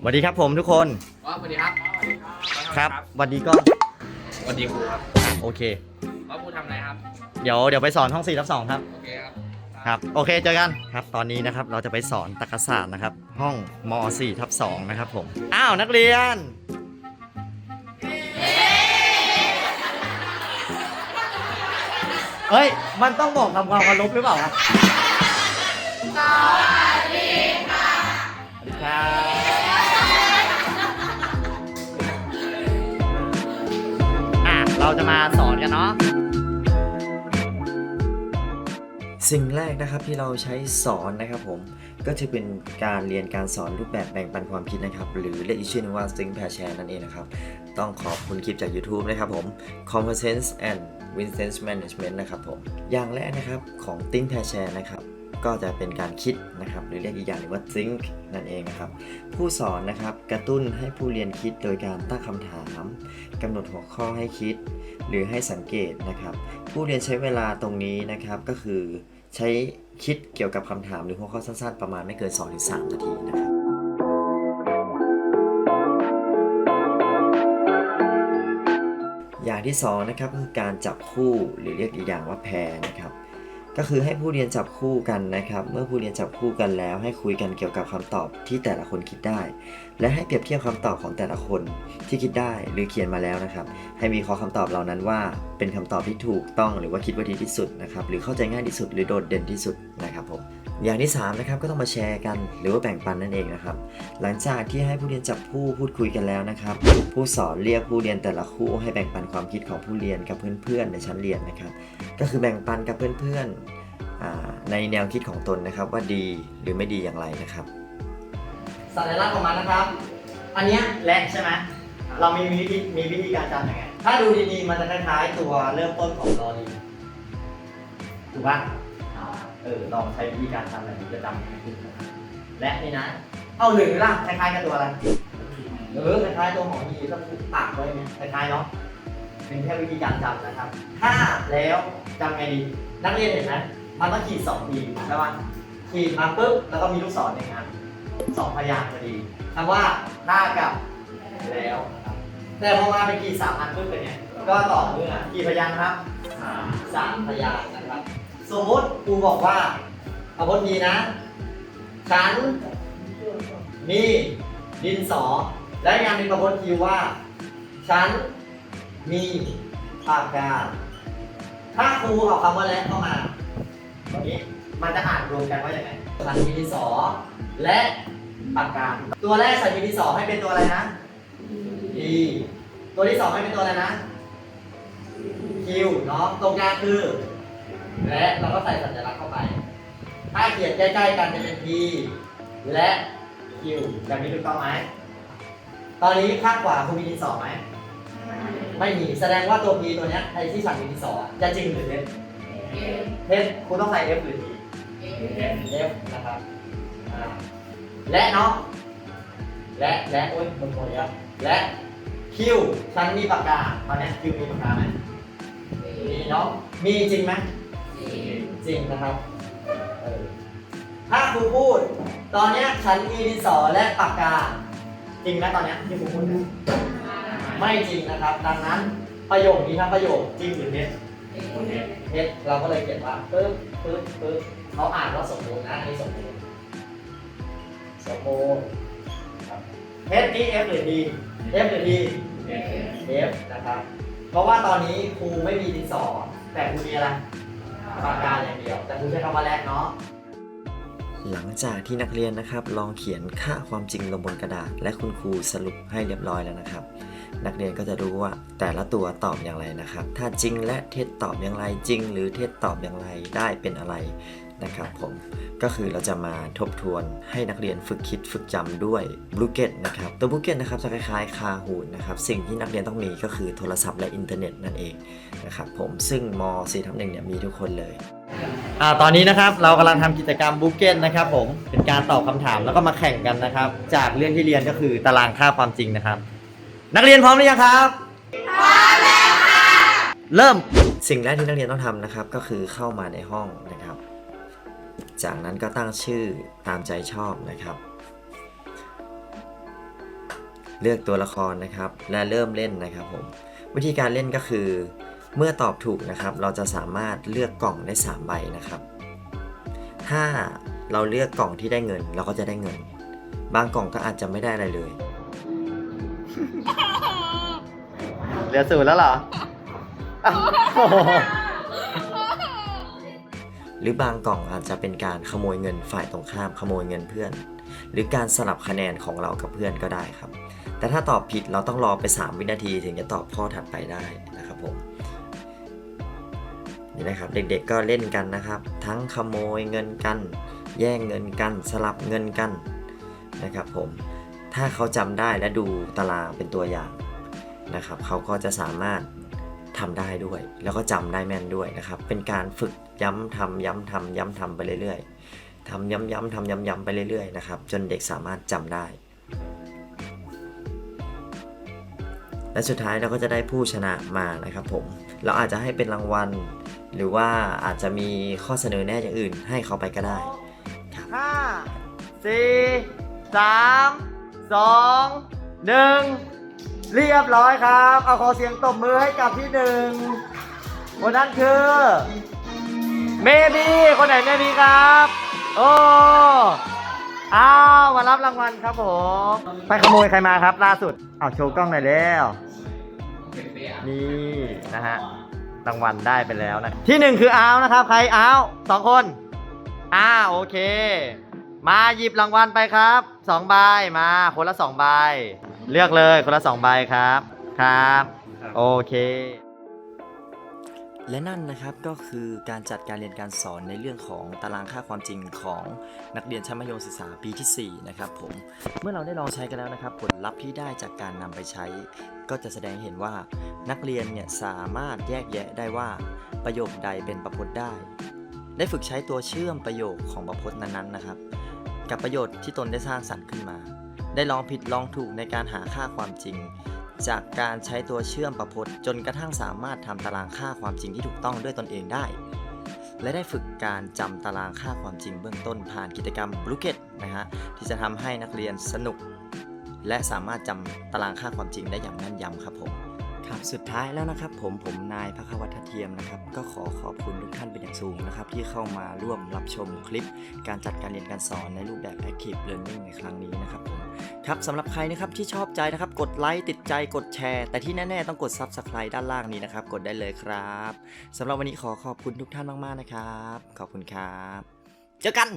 สวัสดีครับผมทุกคนอ๋อสวัสดีครับครับสวัสดีก็สวัสดีครูครับอะโอเคว่าครูทำอะไรครับ เดี๋ยวเดี๋ยวไปสอนห้อง4ทับ2ครับโอเคครับครับโอเคเจอกันครับ ตอนนี้นะครับเราจะไปสอนตรรกศาสตร์นะครับ ห้องม 4 ทับ2นะครับผมอ้าวนักเรียนเฮ้ย มันต้องบอกทำความเคารพหรือเปล่าครับ เราจะมาสอนกันเนาะสิ่งแรกนะครับที่เราใช้สอนนะครับผมก็จะเป็นการเรียนการสอนรูปแบบแบ่งปันความคิดนะครับ หรือเรียกอีกชื่อหนึงว่า Think Pair Share นั่นเองนะครับ ต้องขอบคุณคลิปจาก YouTube นะครับผม Competence and Vincent Management นะครับผมอย่างแรกนะครับของ Think Pair Share นะครับ ก็จะเป็นการคิดนะครับ หรือเรียกอีกอย่างหนึ่งว่า think นั่นเองนะครับ ผู้สอนนะครับกระตุ้นให้ผู้เรียนคิดโดยการตั้งคำถามกำหนดหัวข้อให้คิด หรือให้สังเกตนะครับ ผู้เรียนใช้เวลาตรงนี้นะครับก็คือใช้คิดเกี่ยวกับคำถามหรือหัวข้อสั้นๆ ประมาณไม่เกิน 2-3 นาทีนะครับอย่างที่สองนะครับคือการจับคู่หรือเรียกอีกอย่างว่าแพรนะครับ ก็คือให้ผู้เรียนจับคู่กันนะครับ เมื่อผู้เรียนจับคู่กันแล้ว ให้คุยกันเกี่ยวกับคำตอบที่แต่ละคนคิดได้ และให้เปรียบเทียบคำตอบของแต่ละคนที่คิดได้หรือเขียนมาแล้วนะครับ ให้วิเคราะห์คำตอบเหล่านั้นว่า เป็นคำตอบที่ถูกต้องหรือว่าคิดว่าดีที่สุดนะครับ หรือเข้าใจง่ายที่สุดหรือโดดเด่นที่สุดนะครับผม อย่างที่3นะครับก็ต้องมาแชร์กันหรือว่าแบ่งปันนั่นเองนะครับ หลังจากที่ให้ผู้เรียนจับคู่พูดคุยกันแล้วนะครับ ผู้สอนเรียกผู้เรียนแต่ละคู่ให้แบ่งปันความคิดของผู้เรียนกับเพื่อนๆในชั้นเรียนนะครับ ก็คือแบ่งปันกับเพื่อนๆในแนวคิดของตนนะครับ ว่าดีหรือไม่ดีอย่างไรนะครับสัญลักษณ์ของมันนะครับ อันนี้แรงใช่ไหมเรามีวิธีมีวิธีการจำยังไงถ้าดูดีๆมันจะคล้ายๆตัวเริ่มต้นของลอรีถูกปะ เออลองใช้วิธีการจำแบบนี้จะจำง่ายขึ้นและนี่นะ เอาหรือล่ะคล้ายๆกับตัวอะไรเออคล้ายๆตัวหมอยีต้องปากไว้เนี่ยคล้ายๆเนาะเป็นแค่วิธีการจำนะครับถ้าแล้วจำไงดีนักเรียนเห็นไหมมันต้องขีดสองทีใช่ป่ะขีดมาปุ๊บแล้วก็มีลูกศรอย่างนั้นสองพยางค์พอดีคำว่าถ้ากับแล้วนะครับแต่พอมาเป็นกี่สามอันปุ๊บเป็นไงก็ต่อเนื่องกี่พยางค์ครับสามพยางค์นะครับ สมมติครูบอกว่าอาบทมีนะ ฉันมีดินสอ และยังมีประพจน์คิวว่า ฉันมีปากกา ถ้าครูเอาคำว่าและเข้ามาตรงนี้มันจะอ่านรวมกันว่าอย่างไงฉันมีดินสอ และปากกา ตัวแรกใส่มีดินสอให้เป็นตัวอะไรนะ E ตัวที่สองให้เป็นตัวอะไรนะ Q เนาะตรงกลางคือ และเราก็ใส่สัญลักษณ์เข้าไป ถ้าเขียนใกล้ๆกันจะเป็น P และ Q แบบนี้ถูกต้องไหม ตอนนี้ข้างขวาคุณมีดินสอไหม ไม่มี แสดงว่าตัว P ตัวเนี้ยไอ้ที่สั่งมีดินสอจะจริงหรือเท็จเท็จคุณต้องใส่ F หรือ T F นะครับอ่าและเนาะ และและโอ้ยบนหัวเยอะและคิวฉันมีปากกาตอนนี้คิวมีปากกาไหมมีเนาะมีจริงไหม จริงนะครับเออถ้าครูพูด ตอนเนี้ยฉันมีดินสอและปากกา จริงไหมตอนเนี้ยที่ครูพูดเนี่ยไม่จริงนะครับ ดังนั้นประโยคนี้ทั้งประโยคจริงหรือเท็จเท็จเราก็เลยเขียนว่าปึ๊บปึ๊บปึ๊บเขาอ่านว่าสมบูรณ์นะอันนี้สมบูรณ์สมบูรณ์ครับเท็จนี่ F หรือ D F หรือ D F นะครับ เพราะว่าตอนนี้ครูไม่มีดินสอแต่ครูมีอะไร ปากกาอย่างเดียว แต่ครูใช้คำว่าแรกเนาะหลังจากที่นักเรียนนะครับ ลองเขียนค่าความจริงลงบนกระดาษ และคุณครูสรุปให้เรียบร้อยแล้วนะครับ นักเรียนก็จะรู้ว่าแต่ละตัวตอบอย่างไรนะครับ ถ้าจริงและเท็จตอบอย่างไรจริง หรือเท็จตอบอย่างไรได้เป็นอะไร นะครับผมก็คือเราจะมาทบทวนให้นักเรียนฝึกคิดฝึกจำด้วยบลูเกตนะครับตัวบลูเกตนะครับจะคล้ายๆคาฮูนนะครับสิ่งที่นักเรียนต้องมีก็คือโทรศัพท์และอินเทอร์เน็ตนั่นเองนะครับผมซึ่งม .4 ทับหนึ่งเนี่ยมีทุกคนเลยอ่าตอนนี้นะครับเรากำลังทำกิจกรรมบุ๊กเก้นนะครับผมเป็นการตอบคำถามแล้วก็มาแข่งกันนะครับ จากเรื่องที่เรียนก็คือตารางค่าความจริงนะครับ นักเรียนพร้อมหรือยังครับพร้อมแล้วค่ะเริ่มสิ่งแรกที่นักเรียนต้องทำนะครับก็คือเข้ามาในห้องนะครับ จากนั้นก็ตั้งชื่อตามใจชอบนะครับ เลือกตัวละครนะครับ และเริ่มเล่นนะครับผมวิธีการเล่นก็คือ เมื่อตอบถูกนะครับ เราจะสามารถเลือกกล่องได้ 3 ใบนะครับ ถ้าเราเลือกกล่องที่ได้เงิน เราก็จะได้เงิน บางกล่องก็อาจจะไม่ได้อะไรเลยเหลือศูนย์แล้วเหรออ้าวโอ้โหรือบางกล่องอาจจะเป็นการขโมยเงินฝ่ายตรงข้ามขโมยเงินเพื่อน หรือการสลับคะแนนของเรากับเพื่อนก็ได้ครับ แต่ถ้าตอบผิดเราต้องรอไป 3 วินาทีถึงจะตอบข้อถัดไปได้นะครับผมนี่นะครับเด็กๆก็เล่นกันนะครับ ทั้งขโมยเงินกัน แย่งเงินกัน สลับเงินกันนะครับผมถ้าเขาจำได้และดูตารางเป็นตัวอย่างนะครับ เขาก็จะสามารถ ทำได้ด้วย แล้วก็จำได้แม่นด้วยนะครับ เป็นการฝึกย้ำทำย้ำทำย้ำทำไปเรื่อยๆทำย้ำๆทำย้ำๆไปเรื่อยๆนะครับ จนเด็กสามารถจำได้ และสุดท้ายเราก็จะได้ผู้ชนะมานะครับผม เราอาจจะให้เป็นรางวัล หรือว่าอาจจะมีข้อเสนอแนะอย่างอื่น ให้เขาไปก็ได้ห้าสี่สามสองหนึ่ง เรียบร้อยครับ เอาขอเสียงตบมือให้กับที่หนึ่งคนนั้นคือเมบีคนไหนเมบีครับ โอ้เอามารับรางวัลครับผม ไปขโมยใครมาครับ ล่าสุดเอาโชว์กล้องหน่อยแล้วนี่นะฮะรางวัลได้ไปแล้วนะ ที่หนึ่งคืออาวนะครับ ใครอาวสองคนอ่าโอเค มาหยิบรางวัลไปครับสองใบมาคนละสองใบ เลือกเลยคนละสองใบครับครับโอเค และนั่นนะครับก็คือการจัดการเรียนการสอนในเรื่องของตารางค่าความจริงของนักเรียนชั้นมัธยมศึกษาปีทีสี่4 นะครับผมเมื่อเราได้ลองใช้กันแล้วนะครับ ผลลัพธ์ที่ได้จากการนำไปใช้ ก็จะแสดงให้เห็นว่านักเรียนเนี่ยสามารถแยกแยะได้ว่าประโยคใดเป็นประพจน์ได้ ได้ฝึกใช้ตัวเชื่อมประโยคของประพจน์นั้นๆนะครับ กับประโยชน์ที่ตนได้สร้างสรรค์ขึ้นมา ได้ลองผิดลองถูกในการหาค่าความจริง จากการใช้ตัวเชื่อมประพจน์จนกระทั่งสามารถทำตารางค่าความจริงที่ถูกต้องด้วยตนเองได้ และได้ฝึกการจำตารางค่าความจริงเบื้องต้นผ่านกิจกรรมบลูเกตนะฮะที่จะทำให้นักเรียนสนุก และสามารถจำตารางค่าความจริงได้อย่างแม่นยำครับผมครับสุดท้ายแล้วนะครับผมผมนายพระควัฒน์เทียมนะครับ ก็ขอขอบคุณทุกท่านเป็นอย่างสูงนะครับ ที่เข้ามาร่วมรับชมคลิป การจัดการเรียนการสอนในรูปแบบ Active Learning ในครั้งนี้นะครับผม ครับสำหรับใครนะครับที่ชอบใจนะครับ กดไลค์ติดใจกดแชร์ แต่ที่แน่ๆต้องกด Subscribe ด้านล่างนี้นะครับ กดได้เลยครับสำหรับวันนี้ขอขอบคุณทุกท่านมากๆนะครับ ขอบคุณครับ เจอกัน